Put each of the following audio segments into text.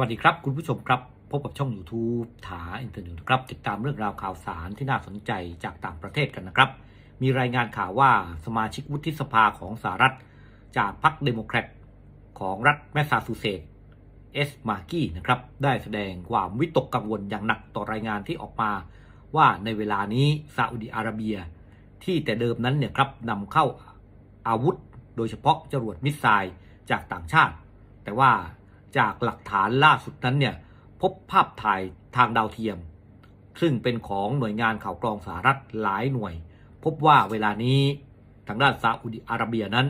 วัสดีครับ คุณผู้ชมครับ พบกับช่อง YouTube ถาอินเทอร์เน็ตครับ ติดตามเรื่องราวข่าวสารที่น่าสนใจจากต่างประเทศกันนะครับ มีรายงานข่าวว่าสมาชิกวุฒิสภาของสหรัฐ จากพรรคเดโมแครตของรัฐแมสซาชูเซตส์เอสมาร์กี้นะครับ ได้แสดงความวิตกกังวลอย่างหนักต่อรายงานที่ออกมา ว่าในเวลานี้ซาอุดิอาระเบีย ที่แต่เดิมนั้นเนี่ยครับนำเข้าอาวุธ โดยเฉพาะจรวดมิสไซล์จากต่างชาติ แต่ว่า จากหลักฐานล่าสุดนั้นเนี่ยพบภาพถ่ายทางดาวเทียม ซึ่งเป็นของหน่วยงานข่าวกรองสหรัฐหลายหน่วย พบว่าเวลานี้ทางด้านซาอุดิอาระเบียนั้น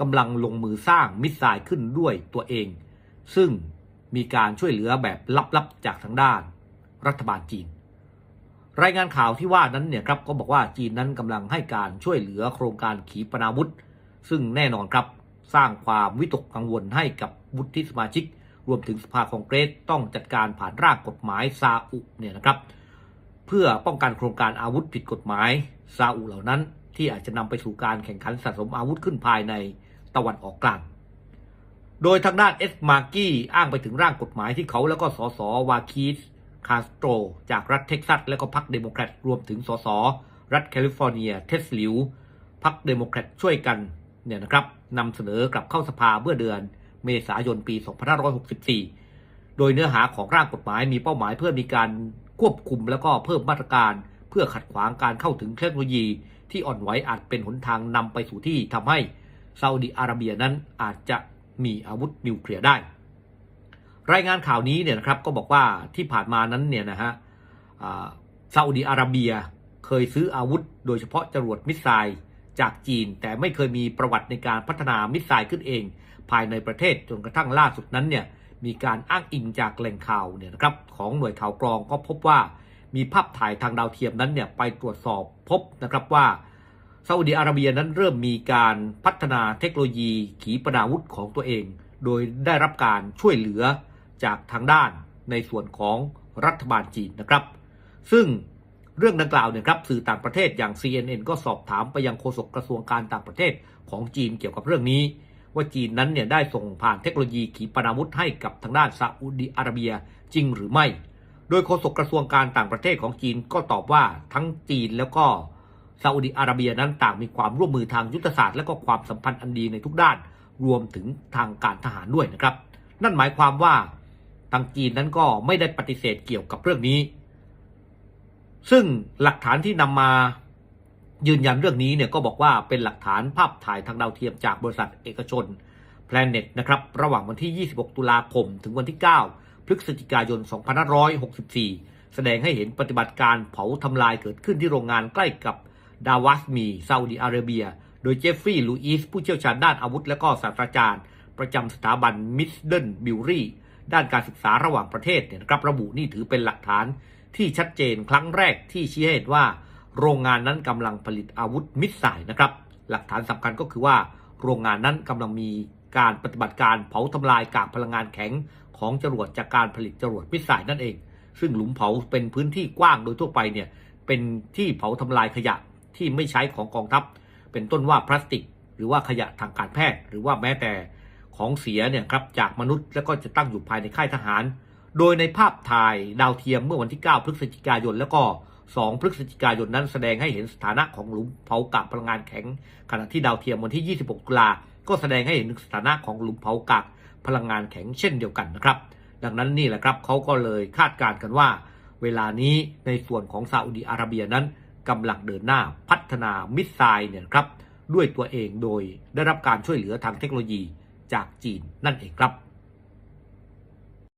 กำลังลงมือสร้างมิสไซล์ขึ้นด้วยตัวเอง ซึ่งมีการช่วยเหลือแบบลับๆจากทางด้าน รัฐบาลจีน รายงานข่าวที่ว่านั้นเนี่ยครับก็บอกว่าจีนนั้นกำลังให้การช่วยเหลือโครงการขีปนาวุธ ซึ่งแน่นอนครับ สร้างความวิตกกังวลให้กับวุฒิสมาชิก รวมถึงสภาคองเกรสต้องจัดการผ่านร่างกฎหมายซาอุเนี่ยนะครับ เพื่อป้องกันโครงการอาวุธผิดกฎหมายซาอุเหล่านั้น ที่อาจจะนำไปสู่การแข่งขันสะสมอาวุธขึ้นภายในตะวันออกกลางโดยทางด้านเอสมาร์กี้อ้างไปถึงร่างกฎหมายที่เขาแล้วก็สสวาคีสคาสโตรจากรัฐเท็กซัส และก็พรรคเดโมแครตรวมถึงสสรัฐแคลิฟอร์เนีย เทสลิวพรรคเดโมแครตช่วยกันเนี่ยนะครับ นำเสนอกลับเข้าสภาเมื่อเดือน เมษายนปี 2564 โดยเนื้อหาของร่างกฎหมายมีเป้าหมายเพื่อมีการควบคุมแล้วก็เพิ่มมาตรการ เพื่อขัดขวางการเข้าถึงเทคโนโลยี ที่อ่อนไหวอาจเป็นหนทางนำไปสู่ที่ทำให้ซาอุดิอาระเบียนั้นอาจจะมีอาวุธนิวเคลียร์ได้ รายงานข่าวนี้เนี่ยนะครับก็บอกว่าที่ผ่านมานั้นเนี่ยนะฮะซาอุดิอาระเบียเคยซื้ออาวุธ โดยเฉพาะจรวดมิสไซล์ จากจีน แต่ไม่เคยมีประวัติในการพัฒนามิสไซล์ขึ้นเอง ภายในประเทศจนกระทั่งล่าสุดนั้นเนี่ยมีการอ้างอิงจากแหล่งข่าวเนี่ยนะครับของหน่วยข่าวกรองก็พบว่ามีภาพถ่ายทางดาวเทียมนั้นเนี่ยไปตรวจสอบพบนะครับว่าซาอุดิอาระเบียนั้นเริ่มมีการพัฒนาเทคโนโลยีขีปนาวุธของตัวเอง โดยได้รับการช่วยเหลือจากทางด้านในส่วนของรัฐบาลจีนนะครับ ซึ่ง เรื่องดังกล่าวเนี่ยครับสื่อต่างประเทศอย่าง CNN ก็สอบถามไปยังโฆษกกระทรวงการต่างประเทศของจีนเกี่ยวกับเรื่องนี้ ว่าจีนนั้นเนี่ยได้ส่งผ่านเทคโนโลยีขีปนาวุธให้กับทางด้านซาอุดิอาระเบียจริงหรือไม่ โดยโฆษกกระทรวงการต่างประเทศของจีนก็ตอบว่าทั้งจีนแล้วก็ซาอุดิอาระเบียนั้นต่างมีความร่วมมือทางยุทธศาสตร์และก็ความสัมพันธ์อันดีในทุกด้าน รวมถึงทางการทหารด้วยนะครับ นั่นหมายความว่าทางจีนนั้นก็ไม่ได้ปฏิเสธเกี่ยวกับเรื่องนี้ ซึ่งหลักฐานที่นำมายืนยันเรื่องนี้เนี่ยก็บอกว่าเป็นหลักฐานภาพถ่ายทางดาวเทียมจากบริษัทเอกชน Planet นะครับระหว่างวันที่ 26 ตุลาคม ถึงวันที่ 9 พฤศจิกายน 2564 แสดงให้เห็นปฏิบัติการเผาทำลายเกิดขึ้นที่โรงงานใกล้กับดาวัสมีซาอุดิอาระเบีย โดยเจฟฟรีย์ลูอิสผู้เชี่ยวชาญด้านอาวุธและก็ศาสตราจารย์ ประจำสถาบันมิสเดิลบิวรี่ด้านการศึกษาระหว่างประเทศเนี่ยนะครับระบุนี่ถือเป็นหลักฐาน ที่ชัดเจนครั้งแรกที่ชี้ให้เห็นว่า โรงงานนั้นกำลังผลิตอาวุธมิสไซล์นะครับ หลักฐานสำคัญก็คือว่าโรงงานนั้นกำลังมีการปฏิบัติการเผาทำลายกากพลังงานแข็งของจรวดจากการผลิตจรวดมิสไซล์นั่นเอง ซึ่งหลุมเผาเป็นพื้นที่กว้างโดยทั่วไปเนี่ยเป็นที่เผาทำลายขยะที่ไม่ใช้ของกองทัพ เป็นต้นว่าพลาสติก หรือว่าขยะทางการแพทย์ หรือว่าแม้แต่ของเสียเนี่ยครับจากมนุษย์แล้วก็จะตั้งอยู่ภายในค่ายทหาร โดยในภาพถ่ายดาวเทียมเมื่อวันที่ 9 พฤศจิกายน แล้วก็ 2 พฤศจิกายนนั้นแสดงให้เห็นสถานะของหลุมเผากากพลังงานแข็ง ขณะที่ดาวเทียมวันที่ 26 ตุลา ก็แสดงให้เห็นสถานะของหลุมเผากากพลังงานแข็งเช่นเดียวกันนะครับ ดังนั้นนี่แหละครับเขาก็เลยคาดการณ์กันว่า เวลานี้ในส่วนของซาอุดีอาระเบียนั้นกำลังเดินหน้าพัฒนามิสไซล์เนี่ยครับด้วยตัวเองโดยได้รับการช่วยเหลือทางเทคโนโลยีจากจีนนั่นเองครับ